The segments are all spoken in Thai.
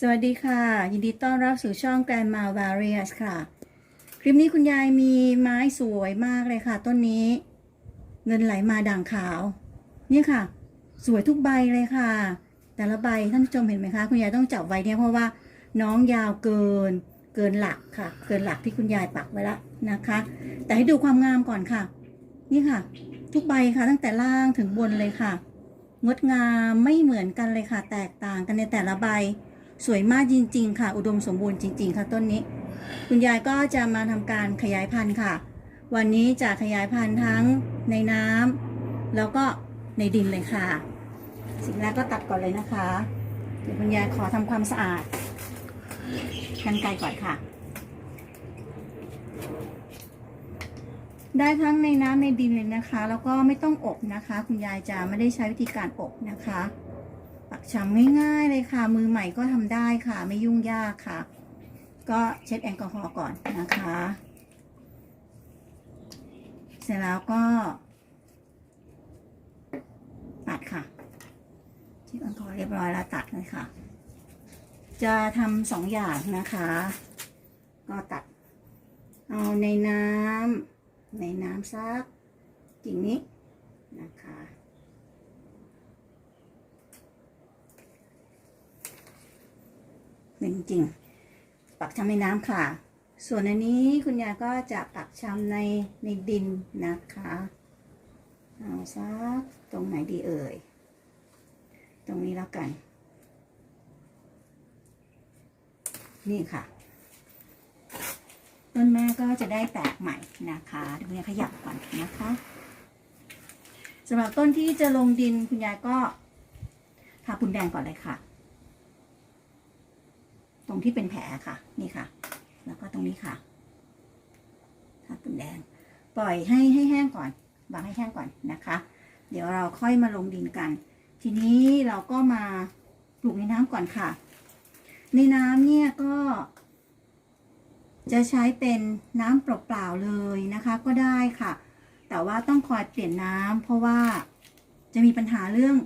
สวัสดีค่ะ ยินดีต้อนรับสู่ช่อง Grandma Various ค่ะ คลิปนี้คุณยายมีไม้สวยมากเลยค่ะ ต้นนี้ เงินไหลมาด่างขาวนี่ค่ะ สวยทุกใบเลยค่ะ แต่ละใบท่านผู้ชมเห็นไหมคะ คุณยายต้องจับไว้เนี่ยเพราะว่าน้องยาวเกิน เกินหลักค่ะ เกินหลักที่คุณยายปักไว้แล้วนะคะ แต่ให้ดูความงามก่อนค่ะ นี่ค่ะ ทุกใบค่ะ ตั้งแต่ล่างถึงบนเลยค่ะ งดงามไม่เหมือนกันเลยค่ะ แตกต่างกันในแต่ละใบ สวยมากจริง ๆ ค่ะ อุดมสมบูรณ์จริง ๆ ค่ะต้นนี้ คุณยายก็จะมาทำการขยายพันธุ์ค่ะ วันนี้จะขยายพันธุ์ทั้งในน้ำแล้วก็ในดินเลยค่ะ สิ่งแรกก็ตัดก่อนเลยนะคะ เดี๋ยวคุณยายขอทำความสะอาดกันไกลก่อนค่ะ ได้ทั้งในน้ำในดินเลยนะคะ แล้วก็ไม่ต้องอบนะคะ คุณยายจะไม่ได้ใช้วิธีการอบนะคะ ปักชำง่ายๆเลยค่ะ มือใหม่ก็ทำได้ค่ะ ไม่ยุ่งยากค่ะ ก็เช็ดแอลกอฮอล์ก่อนนะคะ เสร็จแล้วก็ตัดค่ะเช็ดแอลกอฮอล์เรียบร้อยแล้วตัดเลยค่ะ จะทำสองอย่างนะคะ ก็ตัดเอาในน้ำในน้ำซักกิ่งนี้นะคะ หนึ่งจริง ปักชำในน้ำค่ะ ส่วนอันนี้คุณยายก็จะปักชำในในดินนะคะเอาซักตรงไหนดีเอ่ย ตรงนี้แล้วกัน นี่ค่ะ ต้นแม่ก็จะได้แตกใหม่นะคะเดี๋ยวคุณยายขยับก่อนนะคะสำหรับต้นที่จะลงดินคุณยายก็ทาปูนแดงก่อนเลยค่ะ ตรงที่เป็นแผลค่ะ นี่ค่ะ แล้วก็ตรงนี้ค่ะทาปูนแดง ปล่อยให้ให้แห้งก่อนวางให้แห้งก่อนนะคะ เดี๋ยวเราค่อยมาลงดินกัน ทีนี้เราก็มาปลูกในน้ำก่อนค่ะ ในน้ำเนี่ยก็ จะใช้เป็นน้ำเปล่าๆเลยนะคะ ก็ได้ค่ะ แต่ว่าต้องคอยเปลี่ยนน้ำเพราะว่าจะมีปัญหาเรื่อง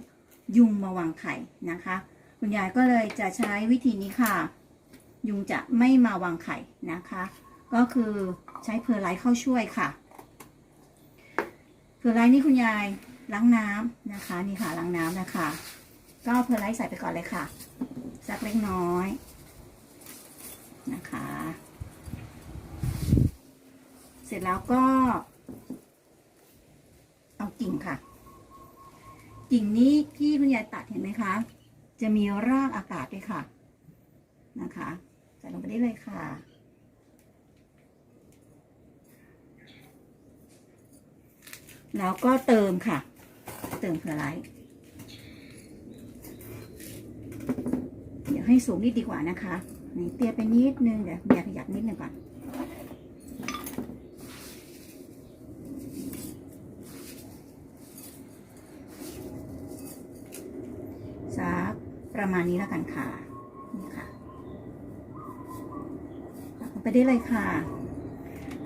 ยุงมาวางไข่นะคะ คุณยายก็เลยจะใช้วิธีนี้ค่ะ ยุงจะไม่มาวางไข่นะคะ ก็คือใช้เพอร์ไลท์เข้าช่วยค่ะ เพอร์ไลท์นี่คุณยายล้างน้ำนะคะนี่ค่ะล้างน้ำนะคะ ก็เอาเพอร์ไลท์ใส่ไปก่อนเลยค่ะ สักเล็กน้อยนะคะ เสร็จแล้วก็ เอากิ่งค่ะ กิ่งนี้ที่คุณยายตัดเห็นไหมคะ จะมีรากอากาศด้วยค่ะนะคะ ใส่ลงไปได้เลยค่ะ แล้วก็เติมค่ะ เติมเพอร์ไลท์เดี๋ยวให้สูงนิดดีกว่านะคะนี่เตี้ยไปนิดนึงเดี๋ยวอยากขยับนิดนึงก่อนสักประมาณนี้แล้วกันค่ะ นี่ค่ะปักลง ไปได้เลยค่ะ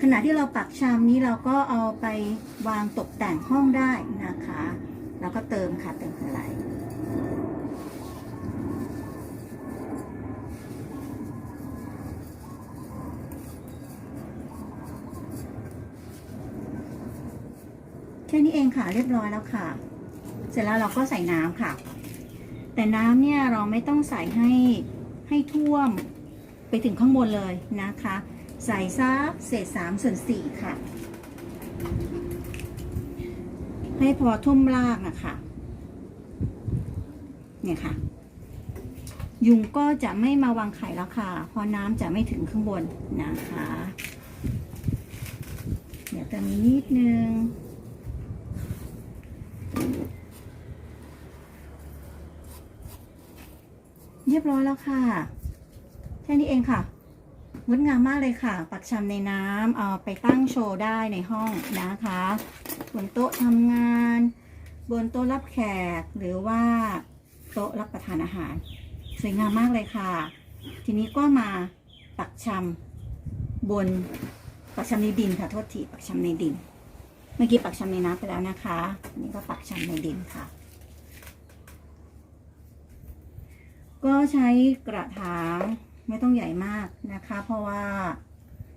ขณะที่เราปักชามนี้เราก็เอาไปวางตกแต่งห้องได้นะคะ แล้วก็เติมค่ะเติมอะไรแค่นี้เองค่ะเรียบร้อยแล้วค่ะ เสร็จแล้วเราก็ใส่น้ำค่ะ แต่น้ำเนี่ยเราไม่ต้องใส่ให้ให้ท่วม ไปถึงข้างบนเลยนะคะ ใส่ซักเศษสามส่วนสี่ค่ะ ให้พอท่วมรากนะคะเนี่ยค่ะ ยุงก็จะไม่มาวางไข่แล้วค่ะ เพราะน้ำจะไม่ถึงข้างบนนะคะ เดี๋ยวเติมนิดนึงเรียบร้อยแล้วค่ะ แค่นี้เองค่ะงดงามมากเลยค่ะ ปักชำในน้ำเอาไปตั้งโชว์ได้ในห้องนะคะ บนโต๊ะทำงาน บนโต๊ะรับแขก หรือว่าโต๊ะรับประทานอาหาร สวยงามมากเลยค่ะ ทีนี้ก็มาปักชำบนปักชำในดินค่ะ โทษทีปักชำในดิน เมื่อกี้ปักชำในน้ำไปแล้วนะคะนนี่ก็ปักชำในดินค่ะ ก็ใช้กระถาง ไม่ต้องใหญ่มากนะคะ เพราะว่า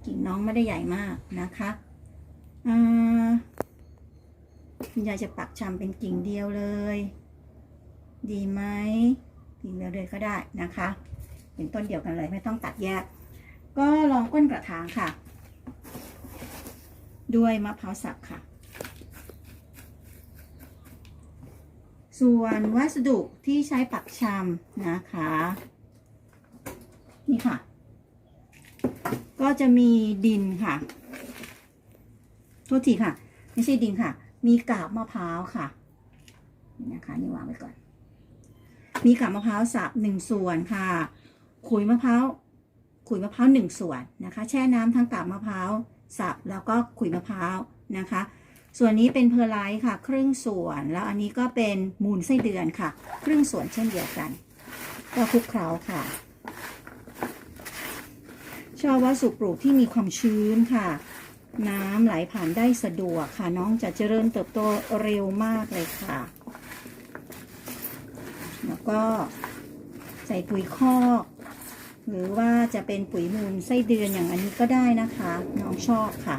กิ่งน้องไม่ได้ใหญ่มากนะคะอ่าคุณยายจะปักชำเป็นกิ่งเดียวเลย ดีไหมกิ่งเดียวเลยก็ได้นะคะ เป็นต้นเดียวกันเลยไม่ต้องตัดแยก ก็ลองก้นกระถางค่ะ ด้วยมะพร้าวสับค่ะ ส่วนวัสดุที่ใช้ปักชำนะคะ นี่ค่ะ ก็จะมีดินค่ะ โทษทีค่ะ ไม่ใช่ดินค่ะ มีกาบมะพร้าวค่ะ นี่นะคะ นี่วางไว้ก่อน มีกาบมะพร้าวสับหนึ่งส่วนค่ะ ขุยมะพร้าวขุยมะพร้าวหนึ่งส่วนนะคะ แช่น้ำทั้งกาบมะพร้าวสับแล้วก็ขุยมะพร้าวนะคะ ส่วนนี้เป็นเพอร์ไลท์ค่ะ ครึ่งส่วน แล้วอันนี้ก็เป็นมูลไส้เดือนค่ะ ครึ่งส่วนเช่นเดียวกัน ก็คลุกเคล้าค่ะ ชอบวัสดุปลูกที่มีความชื้นค่ะ น้ำไหลผ่านได้สะดวกค่ะ น้องจะเจริญเติบโตเร็วมากเลยค่ะ แล้วก็ใส่ปุ๋ยคอกหรือว่าจะเป็นปุ๋ยมูลไส้เดือนอย่างอันนี้ก็ได้นะคะ น้องชอบค่ะ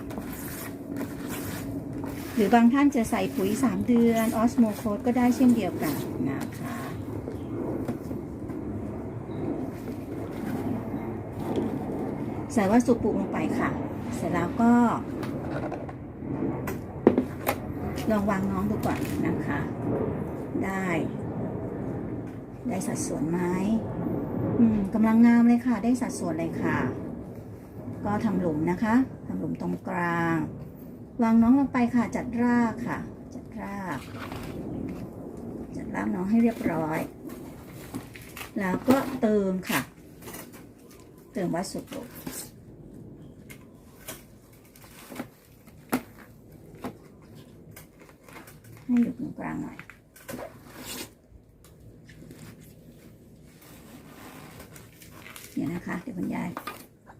หรือบางท่านจะใส่ปุ๋ย 3 เดือนออสโมโคสก็ได้เช่นเดียวกันนะคะ ใส่วัสดุปลูกลงไปค่ะ เสร็จแล้วก็ ลองวางน้องดูก่อนนะคะ ได้ ได้สัดส่วนไหมอืมกำลังงามเลยค่ะ ได้สัดส่วนเลยค่ะ ก็ทำหลุมนะคะทำหลุมตรงกลาง วางน้องลงไปค่ะ จัดรากค่ะ จัดราก จัดรากน้องให้เรียบร้อย แล้วก็เติมค่ะ เติมวัสดุปลูก ให้อยู่ตรงกลางหน่อยเดี๋ยวนะคะ เดี๋ยวคุณยาย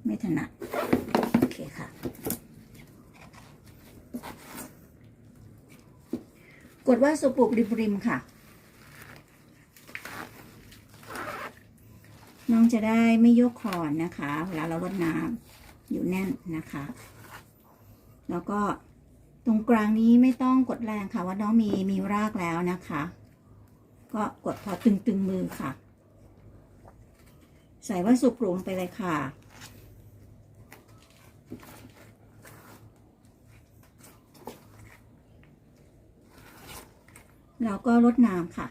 ไม่ถนัดโอเคค่ะ กดว่าสุปลูกริมค่ะ น้องจะได้ไม่โยกคอนนะคะ เวลาเราลดน้ำอยู่แน่นนะคะ แล้วก็ ตรงกลางนี้ไม่ต้องกดแรงค่ะว่าน้องมีมีรากแล้วนะคะ ก็กดพอตึงๆมือค่ะ ใส่วัสดุปลูกลงไปเลยค่ะแล้วก็ลดน้ำค่ะ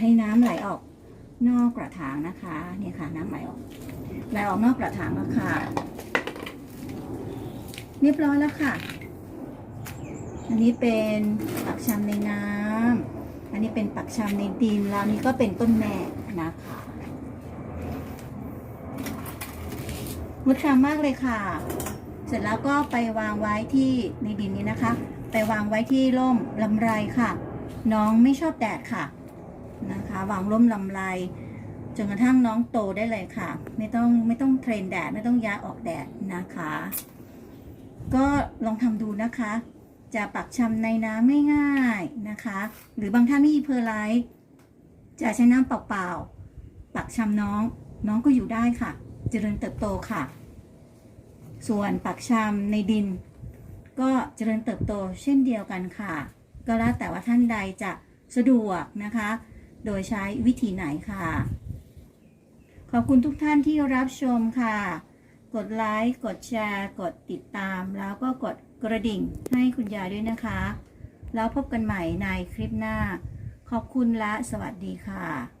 ให้น้ำไหลออกนอกกระถางนะคะเนี่ยค่ะน้ำไหลออกไหลออกนอกกระถางแล้วค่ะเรียบร้อยแล้วค่ะ อันนี้เป็นปักชำในน้ำอันนี้เป็นปักชำในดินแล้วนนี้ก็เป็นต้นแม่นะคะงดงามมากเลยค่ะ เสร็จแล้วก็ไปวางไว้ที่ในดินนี้นะคะ ไปวางไว้ที่ร่มลำไรค่ะ น้องไม่ชอบแดดค่ะ นะคะ วางร่มลำไรจนกระทั่งน้องโตได้เลยค่ะ ไม่ต้องไม่ต้องเทรนแดดไม่ต้องย้ายออกแดดนะคะ ก็ลองทำดูนะคะ จะปักชำในน้ำง่ายๆนะคะ หรือบางท่านไม่มีเพอร์ไลท์จะใช้น้ำเปล่าๆปักชำน้องน้องก็อยู่ได้ค่ะ เจริญเติบโตค่ะ ส่วนปักชำในดิน ก็เจริญเติบโตเช่นเดียวกันค่ะ ก็แล้วแต่ว่าท่านใดจะสะดวกนะคะ โดยใช้วิธีไหนค่ะ ขอบคุณทุกท่านที่รับชมค่ะ กดไลค์ กดแชร์ กดติดตาม แล้วก็กดกระดิ่งให้คุณยายด้วยนะคะ แล้วพบกันใหม่ในคลิปหน้า ขอบคุณและสวัสดีค่ะ